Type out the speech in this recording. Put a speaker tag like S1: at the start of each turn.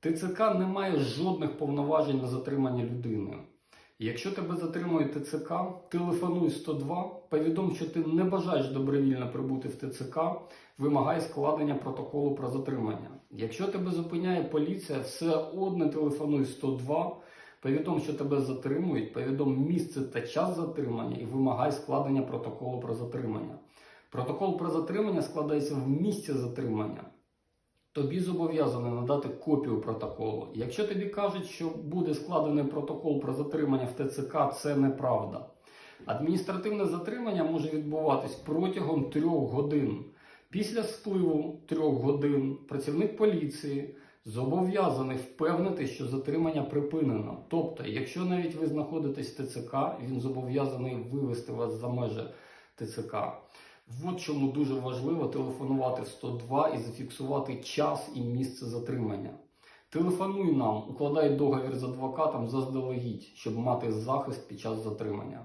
S1: ТЦК не має жодних повноважень на затримання людини. Якщо тебе затримує ТЦК, телефонуй 102, повідом, що ти не бажаєш добровільно прибути в ТЦК, вимагай складення протоколу про затримання. Якщо тебе зупиняє поліція, все одне телефонуй 102, повідом, що тебе затримують, повідом місце та час затримання і вимагай складення протоколу про затримання. Протокол про затримання складається в місці затримання. Тобі зобов'язано надати копію протоколу. Якщо тобі кажуть, що буде складений протокол про затримання в ТЦК, це неправда. Адміністративне затримання може відбуватись протягом трьох годин. Після спливу трьох годин працівник поліції зобов'язаний впевнити, що затримання припинено. Тобто, якщо навіть ви знаходитесь в ТЦК, він зобов'язаний вивести вас за межі ТЦК. От чому дуже важливо телефонувати в 102 і зафіксувати час і місце затримання. Телефонуй нам, укладай договір з адвокатом заздалегідь, щоб мати захист під час затримання.